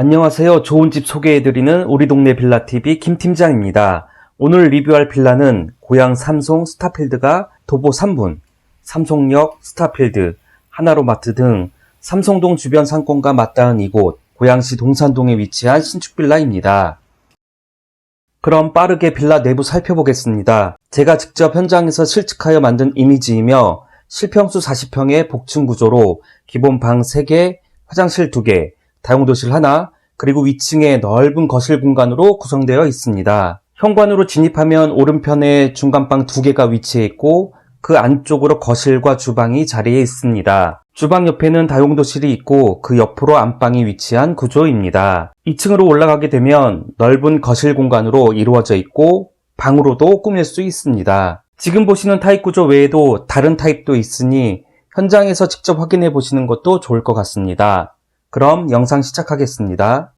안녕하세요. 좋은 집 소개해드리는 우리 동네 빌라TV 김팀장입니다. 오늘 리뷰할 빌라는 고양 삼송 스타필드가 도보 3분, 삼송역 스타필드, 하나로마트 등 삼송동 주변 상권과 맞닿은 이곳 고양시 동산동에 위치한 신축 빌라입니다. 그럼 빠르게 빌라 내부 살펴보겠습니다. 제가 직접 현장에서 실측하여 만든 이미지이며 실평수 40평의 복층 구조로 기본 방 3개, 화장실 2개, 다용도실 하나, 그리고 위층에 넓은 거실 공간으로 구성되어 있습니다. 현관으로 진입하면 오른편에 중간방 2개가 위치해 있고 그 안쪽으로 거실과 주방이 자리해 있습니다. 주방 옆에는 다용도실이 있고 그 옆으로 안방이 위치한 구조입니다. 2층으로 올라가게 되면 넓은 거실 공간으로 이루어져 있고 방으로도 꾸밀 수 있습니다. 지금 보시는 타입 구조 외에도 다른 타입도 있으니 현장에서 직접 확인해 보시는 것도 좋을 것 같습니다. 그럼 영상 시작하겠습니다.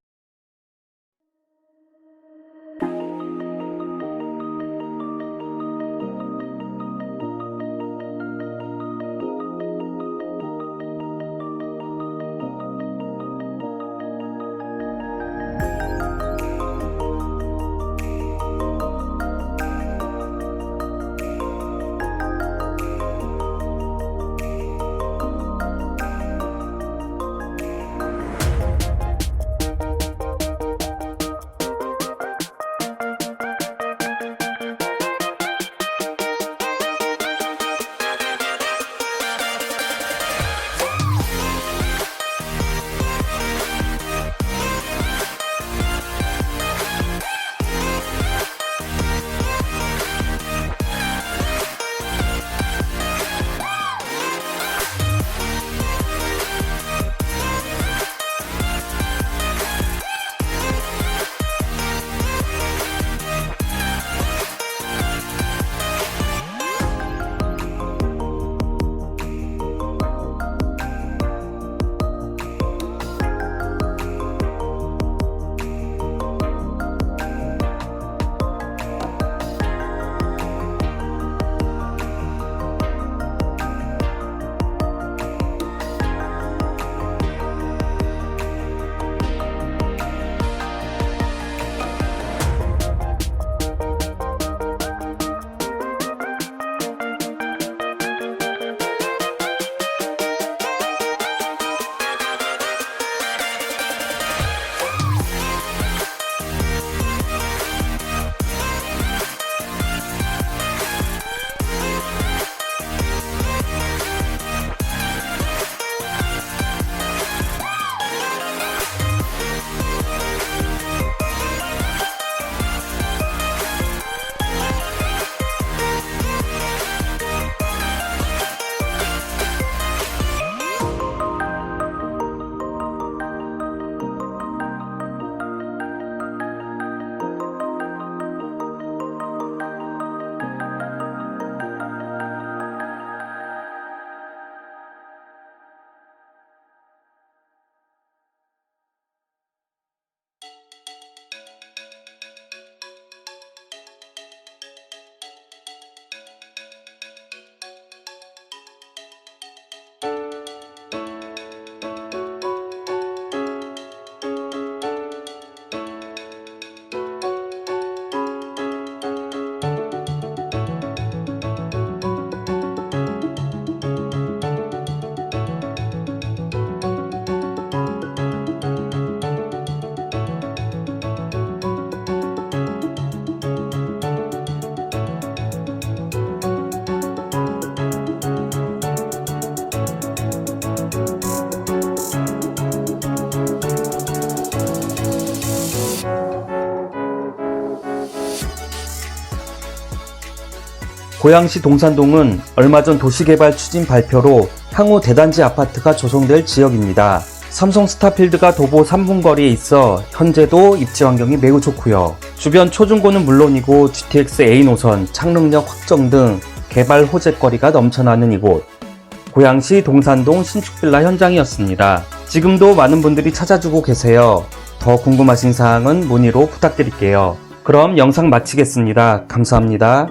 고양시 동산동은 얼마 전 도시개발 추진 발표로 향후 대단지 아파트가 조성될 지역입니다. 삼성 스타필드가 도보 3분 거리에 있어 현재도 입지 환경이 매우 좋고요. 주변 초중고는 물론이고 GTX A 노선, 창릉역 확정 등 개발 호재거리가 넘쳐나는 이곳. 고양시 동산동 신축빌라 현장이었습니다. 지금도 많은 분들이 찾아주고 계세요. 더 궁금하신 사항은 문의로 부탁드릴게요. 그럼 영상 마치겠습니다. 감사합니다.